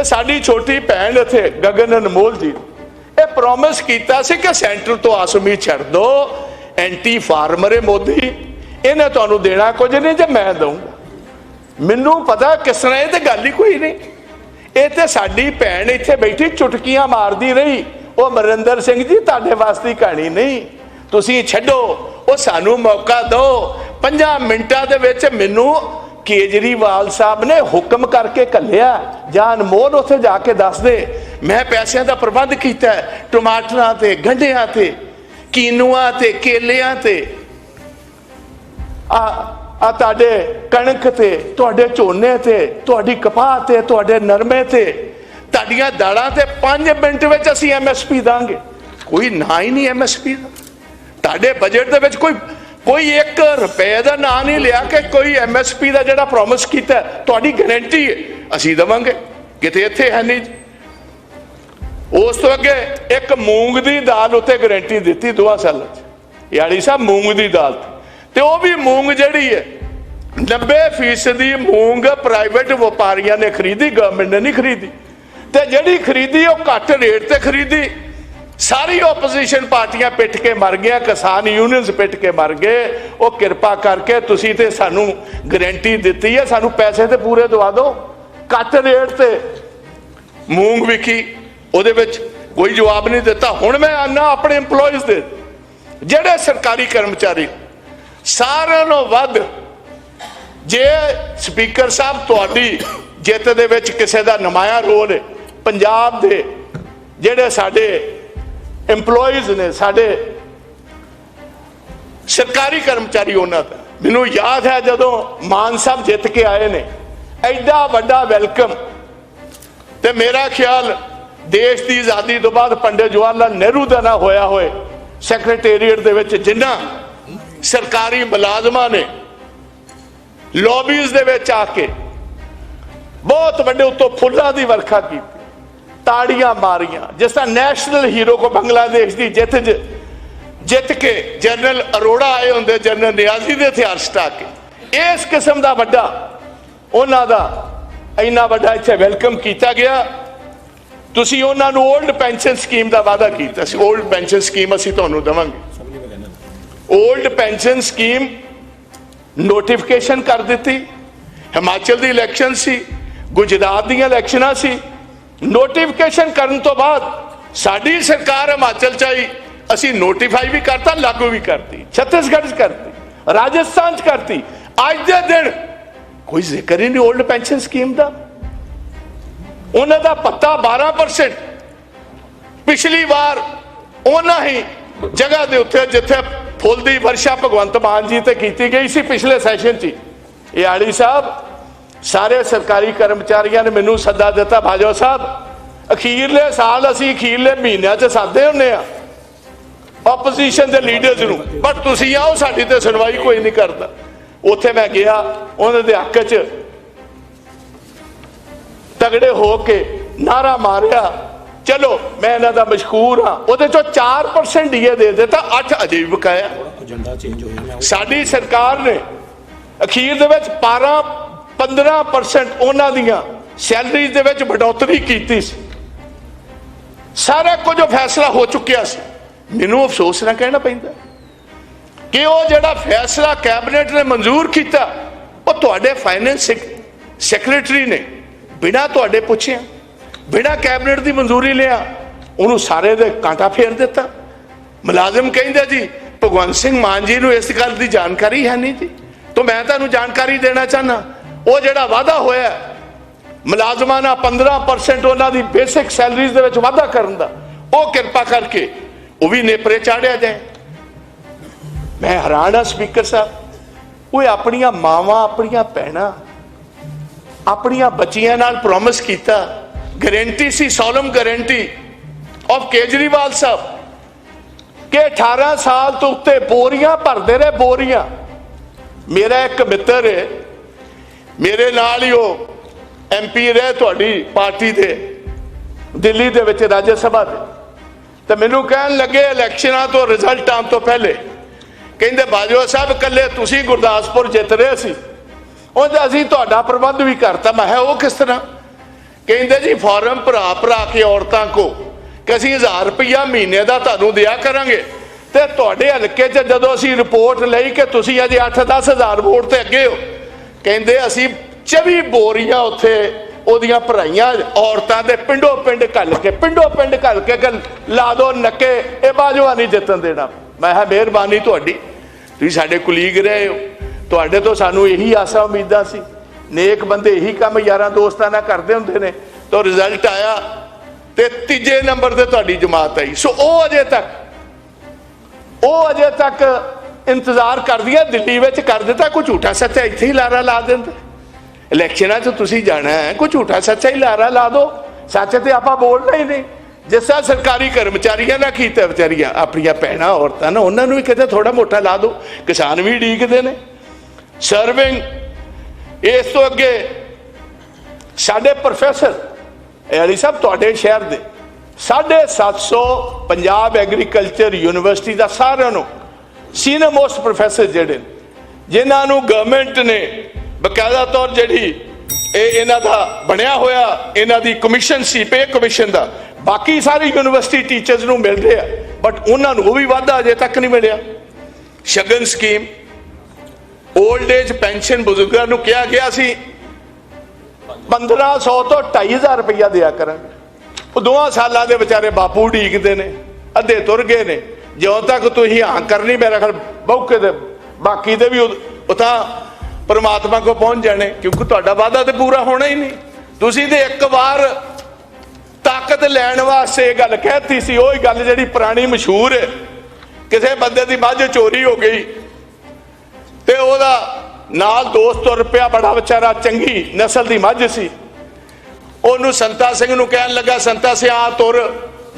ਤੇ ਸਾਡੀ ਛੋਟੀ ਭੈਣ ਇੱਥੇ ਗਗਨ ਅਨਮੋਲ ਜੀ ਇਹ ਪ੍ਰੋਮਿਸ ਕੀਤਾ ਸੀ ਕਿ ਸੈਂਟਰ ਤੋਂ ਆਸਮੀ ਛੱਡ ਦੋ। Anti farmer Modi. ਇਹਨੇ ਤੁਹਾਨੂੰ ਦੇਣਾ ਕੁਝ ਨਹੀਂ ਜੇ ਮੈਂ ਦਊਂਗਾ। ਮੈਨੂੰ ਪਤਾ ਕਿਸ ਤਰ੍ਹਾਂ ਇਹ ਤੇ ਗੱਲ ਹੀ ਕੋਈ ਨਹੀਂ। ਇਹ ਤੇ ਸਾਡੀ ਭੈਣ ਇੱਥੇ ਬੈਠੀ ਚੁਟਕੀਆਂ ਮਾਰਦੀ ਰਹੀ। ਉਹ ਮਰਿੰਦਰ ਸਿੰਘ ਜੀ, ਤੁਹਾਡੇ ਵਾਸਤੇ ਕਹਾਣੀ ਨਹੀਂ। ਤੁਸੀਂ ਛੱਡੋ। ਉਹ ਸਾਨੂੰ ਮੌਕਾ ਦਿਓ। ਪੰਜਾਂ ਮਿੰਟਾਂ ਦੇ ਵਿੱਚ ਮੈਨੂੰ ਕੇਜਰੀਵਾਲ ਸਾਹਿਬ ਨੇ ਹੁਕਮ ਕਰਕੇ ਕੱਲਿਆ ਜਾਂ ਅਨਮੋਲ ਉੱਥੇ ਜਾ ਕੇ ਦੱਸ ਦੇ ਮੈਂ ਪੈਸਿਆਂ ਦਾ ਪ੍ਰਬੰਧ ਕੀਤਾ ਟਮਾਟਰਾਂ ਤੇ, ਗੰਢਿਆਂ ਤੇ, ਕੀਨੂਆਂ ਤੇ, ਕੇਲਿਆਂ ਤੇ। ਆ ਆ ਤੁਹਾਡੇ ਕਣਕ ਤੇ, ਤੁਹਾਡੇ ਝੋਨੇ ਤੇ, ਤੁਹਾਡੀ ਕਪਾਹ ਤੇ, ਤੁਹਾਡੇ ਨਰਮੇ ਤੇ, ਤੁਹਾਡੀਆਂ ਦਾਲਾਂ ਤੇ 5 ਮਿੰਟ ਵਿੱਚ ਅਸੀਂ ਐਮਐਸਪੀ ਦਾਂਗੇ। ਕੋਈ ਨਾ ਹੀ ਨਹੀਂ ਐਮਐਸਪੀ ਦਾ। ਤੁਹਾਡੇ ਬਜਟ ਦੇ ਵਿੱਚ ਕੋਈ ਕੋਈ 1 ਰੁਪਏ ਦਾ ਨਾਂ ਨਹੀਂ ਲਿਆ ਕਿ ਕੋਈ ਐਮਐਸਪੀ ਦਾ ਜਿਹੜਾ ਪ੍ਰੋਮਿਸ ਕੀਤਾ, ਤੁਹਾਡੀ ਗਾਰੰਟੀ ਹੈ। ਅਸੀਂ ਦਵਾਂਗੇ। ਕਿਤੇ ਇੱਥੇ ਹੈ ਨਹੀਂ ਜੀ। ਉਸ ਤੋਂ ਅੱਗੇ ਇੱਕ ਮੂੰਗ ਦੀ ਦਾਲ ਉੱਤੇ ਗਾਰੰਟੀ ਦਿੱਤੀ ਦੋਹਾਂ ਸਾਲਾਂ 'ਚ। ਯਾਨੀ ਸਾਹਿਬ ਮੂੰਗ ਦੀ ਦਾਲ ਤੇ। ਤੇ ਉਹ ਵੀ ਮੂੰਗ ਜਿਹੜੀ ਹੈ 90% ਦੀ ਮੂੰਗ ਪ੍ਰਾਈਵੇਟ ਵਪਾਰੀਆਂ ਨੇ ਖਰੀਦੀ ਗਵਰਨਮੈਂਟ ਨੇ ਨਹੀਂ ਖਰੀਦੀ। ਤੇ ਜਿਹੜੀ ਖਰੀਦੀ, ਉਹ ਘੱਟ ਰੇਟ ਤੇ ਖਰੀਦੀ। ਸਾਰੀ ਆਪੋਜੀਸ਼ਨ ਪਾਰਟੀਆਂ ਪਿੱਟ ਕੇ ਮਰ ਗਿਆ ਕਿਸਾਨ ਯੂਨੀਅਨਸ ਪਿੱਟ ਕੇ ਮਰ ਗਏ। ਉਹ ਕਿਰਪਾ ਕਰਕੇ ਤੁਸੀਂ ਤੇ ਸਾਨੂੰ ਗਾਰੰਟੀ ਦਿੱਤੀ ਹੈ, ਸਾਨੂੰ ਪੈਸੇ ਤੇ ਪੂਰੇ ਦਵਾ ਦਿਓ। ਘੱਟ ਰੇਟ ਤੇ ਮੂੰਗ ਵਿਕੀ, ਉਹਦੇ ਵਿੱਚ ਕੋਈ ਜਵਾਬ ਨਹੀਂ ਦਿੱਤਾ। ਹੁਣ ਮੈਂ ਆਨਾ ਆਪਣੇ EMPLOYEES ਦੇ, ਜਿਹੜੇ ਸਰਕਾਰੀ ਕਰਮਚਾਰੀ, ਸਾਰਿਆਂ ਨੂੰ ਵੱਧ ਜੇ ਸਪੀਕਰ ਸਾਹਿਬ ਤੁਹਾਡੀ ਜਿੱਤ ਦੇ ਵਿੱਚ ਕਿਸੇ ਦਾ ਨਮਾਇਆ ਰੋਲ ਹੈ, ਪੰਜਾਬ ਦੇ ਜਿਹੜੇ ਸਾਡੇ EMPLOYEES ਨੇ, ਸਾਡੇ ਸਰਕਾਰੀ ਕਰਮਚਾਰੀ ਉਹਨਾਂ ਦਾ। ਮੈਨੂੰ ਯਾਦ ਹੈ ਜਦੋਂ ਮਾਨ ਸਾਹਿਬ ਜਿੱਤ ਕੇ ਆਏ ਨੇ, ਐਡਾ ਵੱਡਾ ਵੈਲਕਮ। ਤੇ ਮੇਰਾ ਖਿਆਲ ਦੇਸ਼ ਦੀ ਆਜ਼ਾਦੀ ਤੋਂ ਬਾਅਦ ਪੰਡਿਤ ਜਵਾਹਰ ਲਾਲ ਨਹਿਰੂ ਦਾ ਨਾ ਹੋਇਆ ਹੋਏ ਸੈਕਟਰੀਏਟ ਦੇ ਵਿੱਚ ਜਿੰਨਾ ਸਰਕਾਰੀ ਮੁਲਾਜ਼ਮਾਂ ਨੇ ਲੌਬੀਜ਼ ਦੇ ਵਿੱਚ ਆ ਕੇ ਬਹੁਤ ਵੱਡੇ ਉੱਤੋਂ ਫੁੱਲਾਂ ਦੀ ਵਰਖਾ ਕੀਤੀ। ਤਾੜੀਆਂ ਮਾਰੀਆਂ। ਜਿਸ ਤਰ੍ਹਾਂ ਨੈਸ਼ਨਲ ਹੀਰੋ ਕੋ ਬੰਗਲਾਦੇਸ਼ ਦੀ ਜਿੱਤ ਜਿੱਤ ਕੇ ਜਨਰਲ ਅਰੋੜਾ ਆਏ ਹੁੰਦੇ, ਜਨਰਲ ਨਿਆਜ਼ੀ ਦੇ ਹਥਿਆਰ ਸਟਾ ਕੇ। ਇਸ ਕਿਸਮ ਦਾ ਵੱਡਾ, ਉਹਨਾਂ ਦਾ ਇੰਨਾ ਵੱਡਾ ਇੱਥੇ ਵੈਲਕਮ ਕੀਤਾ ਗਿਆ। ਤੁਸੀਂ ਉਹਨਾਂ ਨੂੰ 올ਡ ਪੈਨਸ਼ਨ ਸਕੀਮ ਦਾ ਵਾਅਦਾ ਕੀਤਾ ਸੀ। 올ਡ ਪੈਨਸ਼ਨ ਸਕੀਮ ਅਸੀਂ ਤੁਹਾਨੂੰ ਦਵਾਂਗੇ। 올ਡ ਪੈਨਸ਼ਨ ਸਕੀਮ ਨੋਟੀਫਿਕੇਸ਼ਨ ਕਰ ਦਿੱਤੀ। ਹਿਮਾਚਲ ਦੀ ਇਲੈਕਸ਼ਨ ਸੀ, ਗੁਜਰਾਤ ਦੀਆਂ ਇਲੈਕਸ਼ਨਾਂ ਸੀ। ਨੋਟੀਫਿਕੇਸ਼ਨ ਕਰਨ ਤੋਂ ਬਾਅਦ ਸਾਡੀ ਸਰਕਾਰ ਹਿਮਾਚਲ ਚ ਆਈ, ਅਸੀਂ ਨੋਟੀਫਾਈ ਵੀ ਕਰਤਾ, ਲਾਗੂ ਵੀ ਕਰਤੀ, ਛੱਤੀਸਗੜ੍ਹ ਚ ਕਰਤੀ, ਰਾਜਸਥਾਨ ਚ ਕਰਤੀ। ਅੱਜ ਦੇ ਦਿਨ ਕੋਈ ਜ਼ਿਕਰ ਹੀ ਨਹੀਂ 올ਡ ਪੈਨਸ਼ਨ ਸਕੀਮ ਦਾ। ਉਹਨਾਂ ਦਾ ਪੱਤਾ 12% ਪਿਛਲੀ ਵਾਰ ਉਹਨਾਂ ਹੀ ਜਗ੍ਹਾ ਦੇ ਉੱਤੇ, ਜਿੱਥੇ ਫੁੱਲ ਦੀ ਵਰਸ਼ਾ ਭਗਵੰਤ ਮਾਨ ਜੀ ਤੇ ਕੀਤੀ ਗਈ ਸੀ, ਪਿਛਲੇ ਸੈਸ਼ਨ 'ਚ ਹੀ। ਇਹ ਆੜੀ ਸਾਹਿਬ ਸਾਰੇ ਸਰਕਾਰੀ ਕਰਮਚਾਰੀਆਂ ਨੇ ਮੈਨੂੰ ਸੱਦਾ ਦਿੱਤਾ ਭਾਜੋ ਸਾਹਿਬ ਅਖੀਰਲੇ ਸਾਲ ਅਸੀਂ ਅਖੀਰਲੇ ਮਹੀਨਿਆਂ 'ਚ ਸਾਦੇ ਹੁੰਨੇ ਆ। ਆਪੋਜੀਸ਼ਨ ਦੇ ਲੀਡਰਸ ਨੂੰ। ਪਰ ਤੁਸੀਂ ਆਓ ਸਾਡੀ ਤੇ ਸੁਣਵਾਈ ਕੋਈ ਨਹੀਂ ਕਰਦਾ। ਉੱਥੇ ਮੈਂ ਗਿਆ ਉਹਨਾਂ ਦੇ ਹੱਕ 'ਚ ਤਗੜੇ ਹੋ ਕੇ ਨਾਰਾ ਮਾਰਿਆ। ਚਲੋ ਮੈਂ ਇਹਨਾਂ ਦਾ ਮਸ਼ਕੂਰ ਹਾਂ। ਉਹਦੇ ਚੋਂ 4% ਡੀਏ ਦੇ ਦਿੱਤਾ 8 ਅਜੇ ਵੀ ਬਕਾਇਆ ਸਾਡੀ ਸਰਕਾਰ ਨੇ ਅਖੀਰ ਦੇ ਵਿੱਚ 12 15% ਉਹਨਾਂ ਦੀਆਂ ਸੈਲਰੀ ਦੇ ਵਿੱਚ ਵਡੋਤਰੀ ਕੀਤੀ ਸੀ। ਸਾਰਾ ਕੁਝ ਉਹ ਫੈਸਲਾ ਹੋ ਚੁੱਕਿਆ ਸੀ। ਮੈਨੂੰ ਅਫਸੋਸ ਨਾ ਕਹਿਣਾ ਪੈਂਦਾ। ਕਿ ਉਹ ਜਿਹੜਾ ਫੈਸਲਾ ਕੈਬਨਿਟ ਨੇ ਮਨਜ਼ੂਰ ਕੀਤਾ, ਉਹ ਤੁਹਾਡੇ ਫਾਈਨੈਂਸ ਸੈਕਟਰੀ ਨੇ ਬਿਨਾਂ ਤੁਹਾਡੇ ਪੁੱਛਿਆ, ਬਿਨਾਂ ਕੈਬਨਿਟ ਦੀ ਮਨਜ਼ੂਰੀ ਲਿਆ, ਉਹਨੂੰ ਸਾਰੇ ਦੇ ਕਾਂਟਾ ਫੇਰ ਦਿੱਤਾ। ਮੁਲਾਜ਼ਮ ਕਹਿੰਦੇ ਜੀ, ਭਗਵੰਤ ਸਿੰਘ ਮਾਨ ਜੀ ਨੂੰ ਇਸ ਗੱਲ ਦੀ ਜਾਣਕਾਰੀ ਹੈ ਨਹੀਂ ਜੀ। ਤਾਂ ਮੈਂ ਤੁਹਾਨੂੰ ਜਾਣਕਾਰੀ ਦੇਣਾ ਚਾਹਨਾ ਉਹ ਜਿਹੜਾ ਵਾਅਦਾ ਹੋਇਆ ਮੁਲਾਜ਼ਮਾਂ ਨਾਲ 15% ਉਹਨਾਂ ਦੀ ਬੇਸਿਕ ਸੈਲਰੀਜ਼ ਦੇ ਵਿੱਚ ਵਾਅਦਾ ਕਰਨ ਦਾ, ਉਹ ਕਿਰਪਾ ਕਰਕੇ ਉਹ ਵੀ ਨੇਪਰੇ ਚਾੜਿਆ ਜਾਏ। ਮੈਂ ਹੈਰਾਨ ਆ ਸਪੀਕਰ ਸਾਹਿਬ ਉਹ ਆਪਣੀਆਂ ਮਾਵਾਂ, ਆਪਣੀਆਂ ਭੈਣਾਂ, ਆਪਣੀਆਂ ਬੱਚੀਆਂ ਨਾਲ ਪ੍ਰੋਮਿਸ ਕੀਤਾ ਗਾਰੰਟੀ ਸੀ ਸੋਲਮ ਗਾਰੰਟੀ ਆਫ ਕੇਜਰੀਵਾਲ ਸਾਹਿਬ, ਕਿ 18 ਸਾਲ ਤੋਂ ਉੱਤੇ ਬੋਰੀਆਂ ਭਰਦੇ ਰਹੇ, ਬੋਰੀਆਂ। ਮੇਰਾ ਇੱਕ ਮਿੱਤਰ ਹੈ ਮੇਰੇ ਨਾਲ ਹੀ ਉਹ ਐਮਪੀ ਰਹੇ ਤੁਹਾਡੀ ਪਾਰਟੀ ਦੇ, ਦਿੱਲੀ ਦੇ ਵਿੱਚ ਰਾਜ ਸਭਾ ਦੇ। ਤੇ ਮੈਨੂੰ ਕਹਿਣ ਲੱਗੇ ਇਲੈਕਸ਼ਨਾਂ ਤੋਂ ਰਿਜ਼ਲਟ ਆਉਣ ਤੋਂ ਪਹਿਲੇ, ਕਹਿੰਦੇ ਬਾਜਵਾ ਸਾਹਿਬ ਕੱਲੇ ਤੁਸੀਂ ਗੁਰਦਾਸਪੁਰ ਜਿੱਤ ਰਹੇ ਸੀ। ਉਹ ਅਸੀਂ ਤੁਹਾਡਾ ਪ੍ਰਬੰਧ ਵੀ ਕਰਤਾ। ਮੈਂ ਕਿਹਾ, ਉਹ ਕਿਸ ਤਰ੍ਹਾਂ? ਕਹਿੰਦੇ ਜੀ, ਫਾਰਮ ਭਰਾ ਭਰਾ ਕੇ ਔਰਤਾਂ ਕੋ ਕਿ ਅਸੀਂ 1000 ਰੁਪਇਆ ਮਹੀਨੇ ਦਾ ਤੁਹਾਨੂੰ ਦਿਆ ਕਰਾਂਗੇ। ਤੇ ਤੁਹਾਡੇ ਹਲਕੇ 'ਚ ਜਦੋਂ ਅਸੀਂ ਰਿਪੋਰਟ ਲਈ ਕਿ ਤੁਸੀਂ ਅਜੇ 8-10 ਹਜ਼ਾਰ ਵੋਟ ਤੇ ਅੱਗੇ ਹੋ ਕਹਿੰਦੇ ਅਸੀਂ 24 ਬੋਰੀਆਂ ਉੱਥੇ ਉਹਦੀਆਂ ਭਰਾਈਆਂ, ਔਰਤਾਂ ਦੇ ਪਿੰਡੋ ਪਿੰਡ ਘੱਲ ਕੇ, ਪਿੰਡੋ ਪਿੰਡ ਘੱਲ ਕੇ ਲਾ ਦੋ ਨੱਕੇ, ਇਹ ਬਾਜਵਾ ਨਹੀਂ ਜਿੱਤਣ ਦੇਣਾ। ਮੈਂ ਕਿਹਾ, ਮਿਹਰਬਾਨੀ ਤੁਹਾਡੀ। ਤੁਸੀਂ ਸਾਡੇ ਕੁਲੀਗ ਰਹੇ ਹੋ। ਤੁਹਾਡੇ ਤੋਂ ਸਾਨੂੰ ਇਹੀ ਆਸਾਂ ਉਮੀਦਾਂ ਸੀ। ਨੇਕ ਬੰਦੇ ਇਹੀ ਕੰਮ ਯਾਰਾਂ ਦੋਸਤਾਂ ਨਾਲ ਕਰਦੇ ਹੁੰਦੇ ਨੇ। ਤਾਂ ਰਿਜ਼ਲਟ ਆਇਆ ਤੇ ਤੀਜੇ ਨੰਬਰ ਤੇ ਤੁਹਾਡੀ ਜਮਾਤ ਆਈ। ਸੋ ਉਹ ਅਜੇ ਤੱਕ, ਉਹ ਅਜੇ ਤੱਕ ਇੰਤਜ਼ਾਰ ਕਰਦੀ ਹੈ ਦਿੱਲੀ ਵਿੱਚ ਕਰ ਦਿੱਤਾ, ਕੋਈ ਝੂਠਾ ਸੱਚਾ ਇੱਥੇ ਹੀ ਲਾਰਾ ਲਾ ਦਿੰਦੇ। ਇਲੈਕਸ਼ਨਾਂ 'ਚ ਤੁਸੀਂ ਜਾਣਾ ਹੈ, ਕੋਈ ਝੂਠਾ ਸੱਚਾ ਹੀ ਲਾਰਾ ਲਾ ਦਿਓ ਸੱਚ ਤੇ ਆਪਾਂ ਬੋਲਣਾ ਹੀ ਨਹੀਂ। ਜਿਸ ਤਰ੍ਹਾਂ ਸਰਕਾਰੀ ਕਰਮਚਾਰੀਆਂ ਨਾਲ ਕੀਤਾ ਵਿਚਾਰੀਆਂ, ਆਪਣੀਆਂ ਭੈਣਾਂ, ਔਰਤਾਂ ਨਾ, ਉਹਨਾਂ ਨੂੰ ਵੀ ਕਿਤੇ ਥੋੜਾ ਮੋਟਾ ਲਾ ਦਿਓ ਕਿਸਾਨ ਵੀ ਢੀਕਦੇ ਨੇ। ਸਰਵਿੰਗ ਇਸ ਤੋਂ ਅੱਗੇ ਸਾਡੇ ਪ੍ਰੋਫੈਸਰ ਇਹ ਅਲੀ ਸਾਹਿਬ ਤੁਹਾਡੇ ਸ਼ਹਿਰ ਦੇ 750 ਪੰਜਾਬ ਐਗਰੀਕਲਚਰ ਯੂਨੀਵਰਸਿਟੀ ਦਾ ਸਾਰਿਆਂ ਨੂੰ ਸੀਨੀਅਰ ਮੋਸਟ ਪ੍ਰੋਫੈਸਰ ਜਿਹੜੇ ਨੇ, ਜਿਨ੍ਹਾਂ ਨੂੰ ਗਵਰਨਮੈਂਟ ਨੇ ਬਕਾਇਦਾ ਤੌਰ ਜਿਹੜੀ ਇਹ ਇਹਨਾਂ ਦਾ ਬਣਿਆ ਹੋਇਆ ਇਹਨਾਂ ਦੀ ਕਮਿਸ਼ਨ ਸੀ ਪੇ ਕਮਿਸ਼ਨ ਦਾ ਬਾਕੀ ਸਾਰੇ ਯੂਨੀਵਰਸਿਟੀ ਟੀਚਰਸ ਨੂੰ ਮਿਲਦੇ ਆ ਬਟ ਉਹਨਾਂ ਨੂੰ ਉਹ ਵੀ ਵਾਧਾ ਅਜੇ ਤੱਕ ਨਹੀਂ ਮਿਲਿਆ। ਸ਼ਗਨ ਸਕੀਮ 올ਡ ਏਜ ਪੈਨਸ਼ਨ ਬਜ਼ੁਰਗਾਂ ਨੂੰ ਕਿਹਾ ਗਿਆ ਸੀ 1500 ਤੋਂ 2500 ਰੁਪਇਆ ਦਿਆ ਕਰਾਂਗੇ ਉਹ ਦੋਹਾਂ ਸਾਲਾਂ ਦੇ ਵਿਚਾਰੇ ਬਾਪੂ ਢੀਕਦੇ ਨੇ ਅੱਧੇ ਤੁਰ ਗਏ ਨੇ। ਜਿਉਂ ਤੱਕ ਤੁਸੀਂ ਹਾਂ ਕਰਨੀ, ਮੇਰਾ ਖਿਆਲ ਬੌਕੇ ਦੇ ਬਾਕੀ ਦੇ ਵੀ ਉਹ ਉਹ ਤਾਂ ਪਰਮਾਤਮਾ ਕੋ ਪਹੁੰਚ ਜਾਣੇ, ਕਿਉਂਕਿ ਤੁਹਾਡਾ ਵਾਅਦਾ ਤੇ ਪੂਰਾ ਹੋਣਾ ਹੀ ਨਹੀਂ। ਤੁਸੀਂ ਤੇ ਇੱਕ ਵਾਰ ਤਾਕਤ ਲੈਣ ਵਾਸਤੇ ਇਹ ਗੱਲ ਕਹਿਤੀ ਸੀ, ਉਹੀ ਗੱਲ ਜਿਹੜੀ ਪੁਰਾਣੀ ਮਸ਼ਹੂਰ ਹੈ। ਕਿਸੇ ਬੰਦੇ ਦੀ ਮੱਝ ਚੋਰੀ ਹੋ ਗਈ, ਤੇ ਉਹਦਾ ਨਾਲ ਦੋਸਤ ਤੁਰ ਪਿਆ ਬੜਾ ਵਿਚਾਰਾ ਚੰਗੀ ਨਸਲ ਦੀ ਮੱਝ ਸੀ। ਉਹਨੂੰ ਸੰਤਾ ਸਿੰਘ ਨੂੰ ਕਹਿਣ ਲੱਗਾ, ਸੰਤਾ ਸਿਆ ਤੁਰ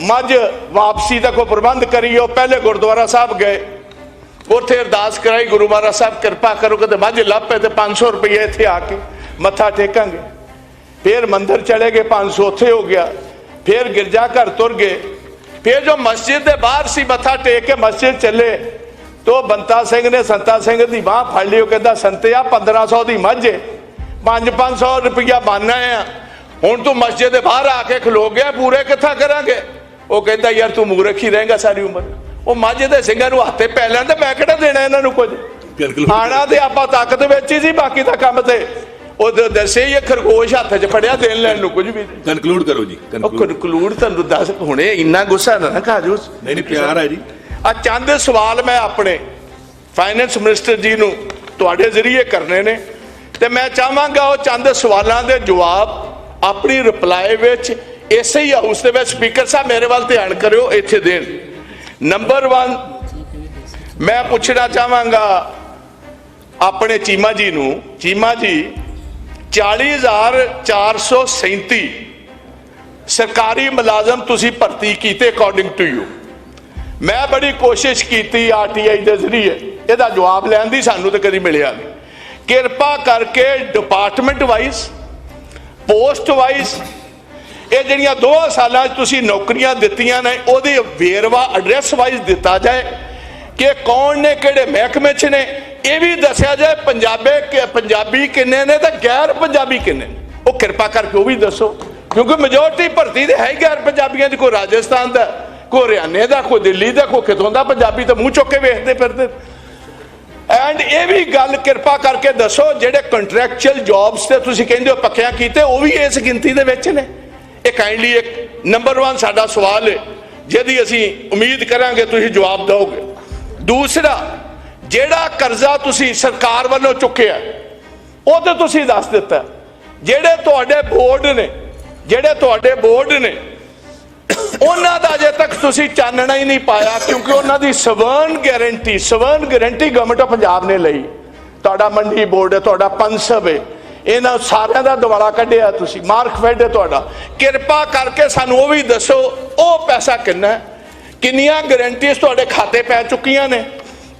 ਮੱਝ ਵਾਪਸੀ ਦਾ ਕੋਈ ਪ੍ਰਬੰਧ ਕਰੀਓ ਪਹਿਲੇ ਗੁਰਦੁਆਰਾ ਸਾਹਿਬ ਗਏ। ਉੱਥੇ ਅਰਦਾਸ ਕਰਾਈ, ਗੁਰੂ ਮਹਾਰਾਜ ਸਾਹਿਬ ਕਿਰਪਾ ਕਰੋ ਕਿ ਮੱਝ ਲੱਭ ਪਏ ਤੇ 500 ਰੁਪਏ ਇੱਥੇ ਆ ਕੇ ਮੱਥਾ ਟੇਕਾਂਗੇ। ਫਿਰ ਮੰਦਰ ਚਲੇ ਗਏ 500 ਉੱਥੇ ਹੋ ਗਿਆ। ਫਿਰ ਗਿਰਜਾ ਘਰ ਤੁਰ ਗਏ। ਫਿਰ ਜੋ ਮਸਜਿਦ ਦੇ ਬਾਹਰ ਸੀ, ਮੱਥਾ ਟੇਕ ਕੇ ਮਸਜਿਦ ਚੱਲੇ। ਤੋ ਬੰਤਾ ਸਿੰਘ ਨੇ ਸੰਤਾ ਸਿੰਘ ਦੀ ਬਾਹ ਫੜ ਲਿਓ ਕਹਿੰਦਾ ਸੰਤਿਆ 1500 ਦੀ ਮੱਝ ਏ। 5-500 ਰੁਪਇਆ ਬਾਨਾ ਆ। ਹੁਣ ਤੂੰ ਮਸਜਿਦ ਦੇ ਬਾਹਰ ਆ ਕੇ ਖਲੋ ਗਿਆ, ਪੂਰੇ ਕਿੱਥਾ ਕਰਾਂਗੇ? ਉਹ ਕਹਿੰਦਾ ਯਾਰ ਤੂੰ ਮੂਰਖ ਹੀ ਰਹੇਗਾ ਸਾਰੀ ਉਮਰ। ਉਹ ਮੱਝ ਦੇ ਸਿੰਘਾਂ ਨੂੰ ਹੱਥੇ ਪੈ ਲੈਣ ਤੇ ਮੈਂ ਕਿਹੜਾ ਦੇਣਾ ਇਹਨਾਂ ਨੂੰ ਕੁਝ? ਆਣਾ ਤੇ ਆਪਾਂ ਤਾਕਤ ਵਿੱਚ ਹੀ ਸੀ ਬਾਕੀ ਦਾ ਕੰਮ ਤੇ। ਉਹ ਦੱਸੇ ਇਹ ਖਰਗੋਸ਼ ਹੱਥ 'ਚ ਫੜਿਆ ਦੇਣ ਲੈਣ ਨੂੰ ਕੁਝ ਵੀ। ਕਨਕਲੂਡ ਕਰੋ ਜੀ ਉਹ। ਕਨਕਲੂਡ। ਤੁਹਾਨੂੰ ਦੱਸ ਹੁਣੇ ਇੰਨਾ ਗੁੱਸਾ ਨਾ ਖਾ ਜੋ ਨਹੀਂ ਨਹੀਂ ਪਿਆਰ ਹੈ ਜੀ। ਆ ਚੰਦ ਸਵਾਲ ਮੈਂ ਆਪਣੇ ਫਾਈਨੈਂਸ ਮਿਨਿਸਟਰ ਜੀ ਨੂੰ ਤੁਹਾਡੇ ਜ਼ਰੀਏ ਕਰਨੇ ਨੇ। ਤੇ ਮੈਂ ਚਾਹਾਂਗਾ ਉਹ ਚੰਦ ਸਵਾਲਾਂ ਦੇ ਜਵਾਬ ਆਪਣੀ ਰਿਪਲਾਈ ਵਿੱਚ ਇਸੇ ਹੀ ਹਾਊਸ ਦੇ ਵਿੱਚ ਸਪੀਕਰ ਸਾਹਿਬ, ਮੇਰੇ ਵੱਲ ਧਿਆਨ ਕਰਿਓ ਇੱਥੇ ਦੇਣ। ਨੰਬਰ 1 ਮੈਂ ਪੁੱਛਣਾ ਚਾਹਾਂਗਾ ਆਪਣੇ ਚੀਮਾ ਜੀ ਨੂੰ। ਚੀਮਾ ਜੀ 40437 ਸਰਕਾਰੀ ਮੁਲਾਜ਼ਮ ਤੁਸੀਂ ਭਰਤੀ ਕੀਤੇ ਅਕੋਰਡਿੰਗ ਟੂ ਯੂ ਮੈਂ ਬੜੀ ਕੋਸ਼ਿਸ਼ ਕੀਤੀ ਆਰਟੀਆਈ ਦੇ ਜ਼ਰੀਏ। ਇਹਦਾ ਜਵਾਬ ਲੈਣ ਦੀ ਸਾਨੂੰ ਤਾਂ ਕਦੀ ਮਿਲਿਆ ਨਹੀਂ। ਕਿਰਪਾ ਕਰਕੇ ਡਿਪਾਰਟਮੈਂਟ ਵਾਈਜ਼ ਪੋਸਟ ਵਾਈਜ਼ ਇਹ ਜਿਹੜੀਆਂ ਦੋ ਸਾਲਾਂ 'ਚ ਤੁਸੀਂ ਨੌਕਰੀਆਂ ਦਿੱਤੀਆਂ ਨੇ, ਉਹਦੇ ਵੇਰਵਾ ਐਡਰੈਸ ਵਾਈਜ਼ ਦਿੱਤਾ ਜਾਏ ਕਿ ਕੌਣ ਨੇ, ਕਿਹੜੇ ਮਹਿਕਮੇ 'ਚ ਨੇ, ਇਹ ਵੀ ਦੱਸਿਆ ਜਾਏ ਪੰਜਾਬੇ ਕਿ, ਪੰਜਾਬੀ ਕਿੰਨੇ ਨੇ ਤੇ ਗੈਰ ਪੰਜਾਬੀ ਕਿੰਨੇ ਨੇ। ਉਹ ਕਿਰਪਾ ਕਰਕੇ ਉਹ ਵੀ ਦੱਸੋ, ਕਿਉਂਕਿ ਮੈਜੋਰਟੀ ਭਰਤੀ ਦੇ ਹੈ ਹੀ ਗੈਰ ਪੰਜਾਬੀਆਂ ਦੀ, ਕੋਈ ਰਾਜਸਥਾਨ ਦਾ, ਕੋਈ ਹਰਿਆਣੇ ਦਾ, ਕੋਈ ਦਿੱਲੀ ਦਾ, ਕੋਈ ਕਿਤੋਂ ਦਾ ਪੰਜਾਬੀ ਤਾਂ ਮੂੰਹ ਚੁੱਕ ਕੇ ਵੇਖਦੇ ਫਿਰਦੇ। ਐਂਡ ਇਹ ਵੀ ਗੱਲ ਕਿਰਪਾ ਕਰਕੇ ਦੱਸੋ, ਜਿਹੜੇ ਕੰਟਰੈਕਚੁਅਲ ਜੌਬਸ ਤੇ ਤੁਸੀਂ ਕਹਿੰਦੇ ਹੋ ਪੱਕਿਆਂ ਕੀਤੇ, ਉਹ ਵੀ ਇਸ ਗਿਣਤੀ ਦੇ ਵਿੱਚ ਨੇ। ਇਹ ਕਾਈਂਡਲੀ ਇੱਕ ਨੰਬਰ 1 ਸਾਡਾ ਸਵਾਲ ਹੈ ਜਿਹਦੀ ਅਸੀਂ ਉਮੀਦ ਕਰਾਂਗੇ ਤੁਸੀਂ ਜਵਾਬ ਦਿਓਗੇ। ਦੂਸਰਾ, ਜਿਹੜਾ ਕਰਜ਼ਾ ਤੁਸੀਂ ਸਰਕਾਰ ਵੱਲੋਂ ਚੁੱਕਿਆ, ਉਹ ਤੇ ਤੁਸੀਂ ਦੱਸ ਦਿੱਤਾ। ਜਿਹੜੇ ਤੁਹਾਡੇ ਬੋਰਡ ਨੇ, ਜਿਹੜੇ ਤੁਹਾਡੇ ਬੋਰਡ ਨੇ, ਉਹਨਾਂ ਦਾ ਅਜੇ ਤੱਕ ਤੁਸੀਂ ਚਾਨਣਾ ਹੀ ਨਹੀਂ ਪਾਇਆ, ਕਿਉਂਕਿ ਉਹਨਾਂ ਦੀ ਸਵਰਨ guarantee Swaran guarantee government of Punjab ਨੇ ਲਈ। ਤੁਹਾਡਾ ਮੰਡੀ ਬੋਰਡ ਹੈ, ਤੁਹਾਡਾ ਪੰਸਬ ਹੈ ਇਹਨਾਂ ਸਾਰਿਆਂ ਦਾ ਦਿਵਾਲਾ ਕੱਢਿਆ ਤੁਸੀਂ, ਮਾਰਕ ਫੈਡ ਹੈ ਤੁਹਾਡਾ। ਕਿਰਪਾ ਕਰਕੇ ਸਾਨੂੰ ਉਹ ਵੀ ਦੱਸੋ, ਉਹ ਪੈਸਾ ਕਿੰਨਾ ਕਿੰਨੀਆਂ ਗਾਰੰਟੀਆਂ ਤੁਹਾਡੇ ਖਾਤੇ ਪੈ ਚੁੱਕੀਆਂ ਨੇ?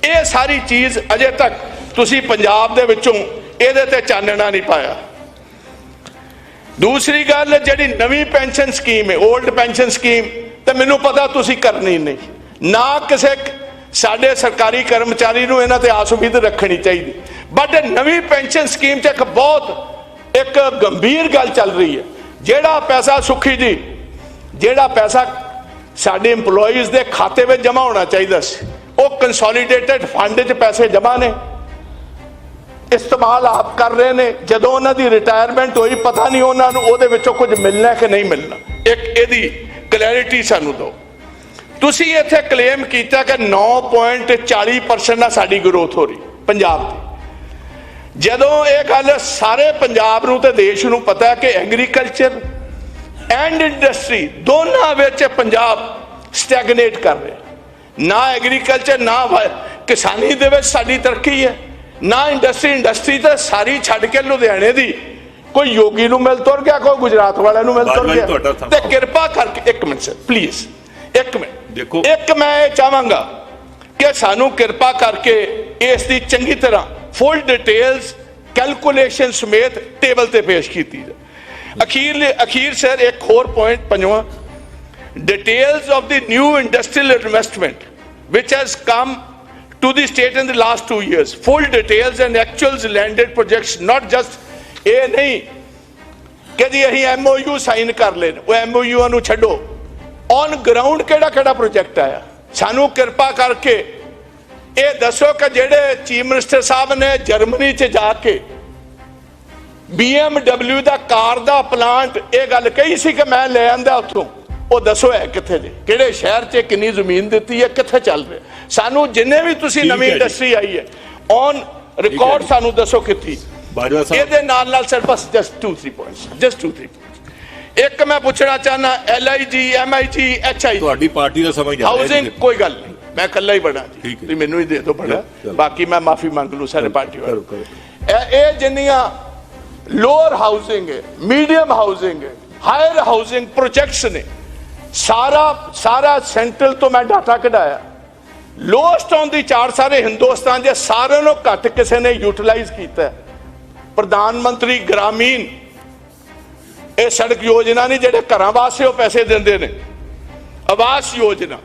ਇਹ ਸਾਰੀ ਚੀਜ਼ ਅਜੇ ਤੱਕ ਤੁਸੀਂ ਪੰਜਾਬ ਦੇ ਵਿੱਚੋਂ ਇਹਦੇ ਤੇ ਚਾਨਣਾ ਨਹੀਂ ਪਾਇਆ। ਦੂਸਰੀ ਗੱਲ, ਜਿਹੜੀ ਨਵੀਂ ਪੈਨਸ਼ਨ ਸਕੀਮ ਹੈ 올ਡ ਪੈਨਸ਼ਨ ਸਕੀਮ ਤੇ ਮੈਨੂੰ ਪਤਾ ਤੁਸੀਂ ਕਰਨੀ ਨਹੀਂ। ਨਾ ਕਿਸੇ ਸਾਡੇ ਸਰਕਾਰੀ ਕਰਮਚਾਰੀ ਨੂੰ ਇਹਨਾਂ ਤੇ ਆਸ ਉਮੀਦ ਰੱਖਣੀ ਚਾਹੀਦੀ। ਬਟ ਨਵੀਂ ਪੈਨਸ਼ਨ ਸਕੀਮ 'ਚ ਇੱਕ ਬਹੁਤ, ਇੱਕ ਗੰਭੀਰ ਗੱਲ ਚੱਲ ਰਹੀ ਹੈ। ਜਿਹੜਾ ਪੈਸਾ ਸੁਖੀ ਜੀ, ਜਿਹੜਾ ਪੈਸਾ ਸਾਡੇ EMPLOYEES ਦੇ ਖਾਤੇ ਵਿੱਚ ਜਮ੍ਹਾਂ ਹੋਣਾ ਚਾਹੀਦਾ ਸੀ, ਉਹ ਕੰਸੋਲੀਡੇਟਡ ਫੰਡ 'ਚ ਪੈਸੇ ਜਮ੍ਹਾਂ ਨੇ। ਇਸਤੇਮਾਲ ਆਪ ਕਰ ਰਹੇ ਨੇ। ਜਦੋਂ ਉਹਨਾਂ ਦੀ ਰਿਟਾਇਰਮੈਂਟ ਹੋਈ, ਪਤਾ ਨਹੀਂ ਉਹਨਾਂ ਨੂੰ ਉਹਦੇ ਵਿੱਚੋਂ ਕੁਝ ਮਿਲਣਾ ਕਿ ਨਹੀਂ ਮਿਲਣਾ। ਇੱਕ ਇਹਦੀ ਕਲੈਰਿਟੀ ਸਾਨੂੰ ਦਿਓ। ਤੁਸੀਂ ਇੱਥੇ ਕਲੇਮ ਕੀਤਾ ਕਿ 9.40% ਨਾਲ ਸਾਡੀ ਗਰੋਥ ਹੋ ਰਹੀ, ਪੰਜਾਬ ਦੀ ਜਦੋਂ ਇਹ ਗੱਲ ਸਾਰੇ ਪੰਜਾਬ ਨੂੰ ਤੇ ਦੇਸ਼ ਨੂੰ ਪਤਾ ਹੈ ਕਿ ਐਗਰੀਕਲਚਰ ਐਂਡ ਇੰਡਸਟਰੀ ਦੋਨਾਂ ਵਿੱਚ ਪੰਜਾਬ ਸਟੈਗਨੇਟ ਕਰ ਰਿਹਾ ਨਾ ਐਗਰੀਕਲਚਰ ਨਾ ਕਿਸਾਨੀ ਦੇ ਵਿੱਚ ਸਾਡੀ ਤਰੱਕੀ ਹੈ ਨਾ ਇੰਡਸਟਰੀ ਇੰਡਸਟਰੀ ਤਾਂ ਸਾਰੀ ਛੱਡ ਕੇ ਲੁਧਿਆਣੇ ਦੀ ਕੋਈ ਯੋਗੀ ਨੂੰ ਮਿਲ ਤੁਰ ਗਿਆ ਕੋਈ ਗੁਜਰਾਤ ਵਾਲਿਆਂ ਨੂੰ ਮਿਲ ਤੁਰ ਗਿਆ। ਤੇ ਕਿਰਪਾ ਕਰਕੇ ਇੱਕ ਮਿੰਟ ਸਰ ਪਲੀਜ਼ ਇੱਕ ਮਿੰਟ ਦੇਖੋ। ਇੱਕ ਮੈਂ ਇਹ ਚਾਹਾਂਗਾ ਕਿ ਸਾਨੂੰ ਕਿਰਪਾ ਕਰਕੇ ਇਸ ਦੀ ਚੰਗੀ ਤਰ੍ਹਾਂ ਫੁੱਲ ਡਿਟੇਲਸ ਕੈਲਕੂਲੇਸ਼ਨ ਸਮੇਤ ਟੇਬਲ ਤੇ ਪੇਸ਼ ਕੀਤੀ ਜਾਏ ਅਖੀਰਲੇ ਅਖੀਰ ਸਰ ਇੱਕ ਹੋਰ ਪੁਆਇੰਟ ਪੰਜਵਾਂ details of the new industrial investment which has come to the state in the last two years full details and actuals landed projects not just ਇਹ ਨਹੀਂ ਕਿ ਜੀ ਅਸੀਂ ਐਮਓਯੂ ਸਾਈਨ ਕਰ ਲੈਣ ਉਹ ਐਮਓਯੂ ਨੂੰ ਛੱਡੋ ਔਨ ਗਰਾਊਂਡ ਕਿਹੜਾ ਕਿਹੜਾ ਪ੍ਰੋਜੈਕਟ ਆਇਆ ਸਾਨੂੰ ਕਿਰਪਾ ਕਰਕੇ ਇਹ ਦੱਸੋ ਕਿ ਜਿਹੜੇ ਚੀਫ ਮਿਨਿਸਟਰ ਸਾਹਿਬ ਨੇ ਜਰਮਨੀ 'ਚ ਜਾ ਕੇ BMW ਦਾ ਕਾਰ ਦਾ ਪਲਾਂਟ ਇਹ ਗੱਲ ਕਹੀ ਸੀ ਕਿ ਮੈਂ ਲੈ ਆਂਦਾ ਉੱਥੋਂ ਉਹ ਦੱਸੋ ਹੈ ਕਿੱਥੇ ਜੇ ਕਿਹੜੇ ਸ਼ਹਿਰ 'ਚ ਕਿੰਨੀ ਜ਼ਮੀਨ ਦਿੱਤੀ ਹੈ ਕਿੱਥੇ ਚੱਲ ਰਿਹਾ? ਸਾਨੂੰ ਜਿੰਨੇ ਵੀ ਤੁਸੀਂ ਨਵੀਂ। ਇੰਡਸਟਰੀ ਆਈ ਹੈ ਔਨ ਰਿਕਾਰਡ। ਸਾਨੂੰ ਦੱਸੋ ਕਿੱਥੇ? ਇਹਦੇ ਨਾਲ ਨਾਲ ਸਰ ਬਸ ਜਸਟ 2 3 ਪੁਆਇੰਟਸ ਜਸਟ 2 3 ਇੱਕ ਮੈਂ ਪੁੱਛਣਾ ਚਾਹਨਾ LIG MIG HI ਤੁਹਾਡੀ ਪਾਰਟੀ ਦਾ ਸਮਝ ਜਾ ਹਾਊਸਿੰਗ ਕੋਈ ਗੱਲ ਨਹੀਂ। ਮੈਂ ਇਕੱਲਾ ਹੀ ਜੀ ਹੈ। ਤੁਸੀਂ ਮੈਨੂੰ ਹੀ ਦੇ ਦਿਓ ਚਲੋ। ਬਾਕੀ ਮੈਂ ਮਾਫੀ ਮੰਗ ਲੂ ਸਾਰੇ ਪਾਰਟੀ ਵਾਲੇ ਇਹ ਜਿੰਨੀਆਂ ਲੋਅਰ ਹਾਊਸਿੰਗ ਹੈ ਮੀਡੀਅਮ ਹਾਊਸਿੰਗ ਹੈ ਹਾਇਰ ਹਾਊਸਿੰਗ ਪ੍ਰੋਜੈਕਟਸ ਨੇ ਸਾਰਾ ਸਾਰਾ ਸੈਂਟਰਲ ਤੋਂ ਮੈਂ ਡਾਟਾ ਕਢਾਇਆ। ਲੋਸਟ ਔਨ ਦੀ ਚਾਰ ਸਾਰੇ ਹਿੰਦੁਸਤਾਨ ਦੇ ਸਾਰਿਆਂ ਨੂੰ ਘੱਟ ਕਿਸੇ ਨੇ ਯੂਟਿਲਾਈਜ਼ ਕੀਤਾ। ਪ੍ਰਧਾਨ ਮੰਤਰੀ ਗ੍ਰਾਮੀਣ ਇਹ ਸੜਕ ਯੋਜਨਾ ਨਹੀਂ ਜਿਹੜੇ ਘਰਾਂ ਵਾਸਤੇ ਉਹ ਪੈਸੇ ਦਿੰਦੇ ਨੇ। ਆਵਾਸ ਯੋਜਨਾ।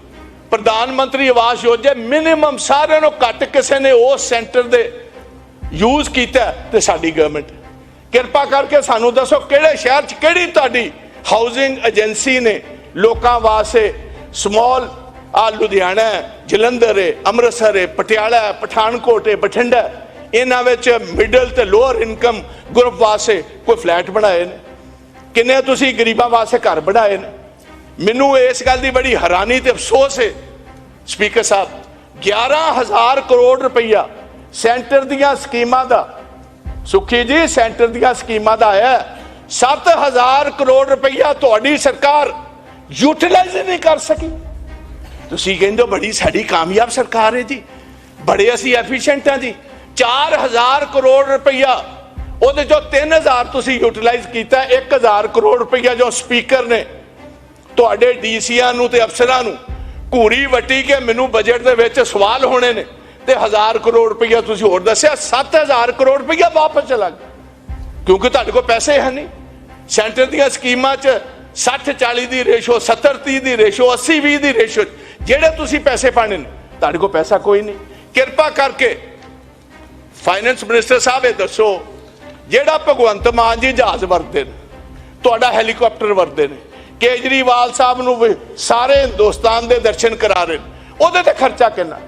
ਪ੍ਰਧਾਨ ਮੰਤਰੀ ਆਵਾਸ ਯੋਜਨਾ ਮਿਨੀਮਮ ਸਾਰਿਆਂ ਨੂੰ ਘੱਟ ਕਿਸੇ ਨੇ ਉਸ ਸੈਂਟਰ ਦੇ ਯੂਜ਼ ਕੀਤਾ ਹੈ ਤੇ ਸਾਡੀ ਗਵਰਨਮੈਂਟ ਕਿਰਪਾ ਕਰਕੇ ਸਾਨੂੰ ਦੱਸੋ ਕਿਹੜੇ ਸ਼ਹਿਰ 'ਚ ਕਿਹੜੀ ਤੁਹਾਡੀ ਹਾਊਸਿੰਗ ਏਜੰਸੀ ਨੇ ਲੋਕਾਂ ਵਾਸਤੇ ਸਮਾਲ ਆ ਲੁਧਿਆਣਾ ਜਲੰਧਰ ਹੈ, ਅੰਮ੍ਰਿਤਸਰ ਹੈ, ਪਟਿਆਲਾ ਹੈ, ਪਠਾਨਕੋਟ ਹੈ, ਬਠਿੰਡਾ ਇਹਨਾਂ ਵਿੱਚ ਮਿਡਲ ਤੇ ਲੋਅਰ ਇਨਕਮ ਗਰੁੱਪ ਵਾਸਤੇ ਕੋਈ ਫਲੈਟ ਬਣਾਏ ਨੇ? ਕਿੰਨੇ ਤੁਸੀਂ ਗਰੀਬਾਂ ਵਾਸਤੇ ਘਰ ਬਣਾਏ ਨੇ? ਮੈਨੂੰ ਇਸ ਗੱਲ ਦੀ ਬੜੀ ਹੈਰਾਨੀ ਤੇ ਅਫਸੋਸ ਹੈ। ਸਪੀਕਰ ਸਾਹਿਬ 11000 ਕਰੋੜ ਰੁਪਈਆ ਸੈਂਟਰ ਦੀਆਂ ਸਕੀਮਾਂ ਦਾ, ਸੁਖੀ ਜੀ, ਸੈਂਟਰ ਦੀਆਂ ਸਕੀਮਾਂ ਦਾ ਆਇਆ 7000 ਕਰੋੜ ਰੁਪਈਆ ਤੁਹਾਡੀ ਸਰਕਾਰ ਯੂਟਿਲਾਈਜ਼ ਨਹੀਂ ਕਰ ਸਕੀ। ਤੁਸੀਂ ਕਹਿੰਦੇ ਹੋ ਬੜੀ ਸਾਡੀ ਕਾਮਯਾਬ ਸਰਕਾਰ ਹੈ ਜੀ। ਬੜੇ ਅਸੀਂ ਐਫੀਸ਼ੀਐਂਟ ਹਾਂ ਜੀ। 4000 ਕਰੋੜ ਰੁਪਈਆ, ਉਹਦੇ ਚੋਂ 3000 ਤੁਸੀਂ ਯੂਟਿਲਾਈਜ਼ ਕੀਤਾ 1000 ਕਰੋੜ ਰੁਪਈਆ ਜੋ ਸਪੀਕਰ ਨੇ ਤੁਹਾਡੇ ਡੀਸੀਆਂ ਨੂੰ ਤੇ ਅਫਸਰਾਂ ਨੂੰ ਘੂਰੀ ਵੱਟੀ ਕੇ ਮੈਨੂੰ ਬਜਟ ਦੇ ਵਿੱਚ ਸਵਾਲ ਹੋਣੇ ਨੇ ਤੇ 1000 ਕਰੋੜ ਰੁਪਈਆ ਤੁਸੀਂ ਹੋਰ ਦੱਸਿਆ 7000 ਕਰੋੜ ਰੁਪਈਆ ਵਾਪਸ ਚਲਾ ਗਿਆ। ਕਿਉਂਕਿ ਤੁਹਾਡੇ ਕੋਲ ਪੈਸੇ ਹੈ ਨਹੀਂ। ਸੈਂਟਰ ਦੀਆਂ ਸਕੀਮਾਂ 'ਚ 60 40 ਦੀ ਰੇਸ਼ੋ 70 30 ਦੀ ਰੇਸ਼ੋ 80 20 ਦੀ ਰੇਸ਼ੋ ਜਿਹੜੇ ਤੁਸੀਂ ਪੈਸੇ ਪਾਣੇ ਨੇ, ਤੁਹਾਡੇ ਕੋਲ ਪੈਸਾ ਕੋਈ ਨਹੀਂ। ਕਿਰਪਾ ਕਰਕੇ ਫਾਈਨੈਂਸ ਮਿਨਿਸਟਰ ਸਾਹਿਬ ਇਹ ਦੱਸੋ, ਜਿਹੜਾ ਭਗਵੰਤ ਮਾਨ ਜੀ ਜਹਾਜ਼ ਵਰਤਦੇ ਨੇ, ਤੁਹਾਡਾ ਹੈਲੀਕਾਪਟਰ ਵਰਤਦੇ ਨੇ ਕੇਜਰੀਵਾਲ ਸਾਹਿਬ ਨੂੰ ਵੀ ਸਾਰੇ ਹਿੰਦੁਸਤਾਨ ਦੇ ਦਰਸ਼ਨ ਕਰਾ ਰਹੇ ਨੇ। ਉਹਦੇ ਤੇ ਖਰਚਾ ਕਿੰਨਾ?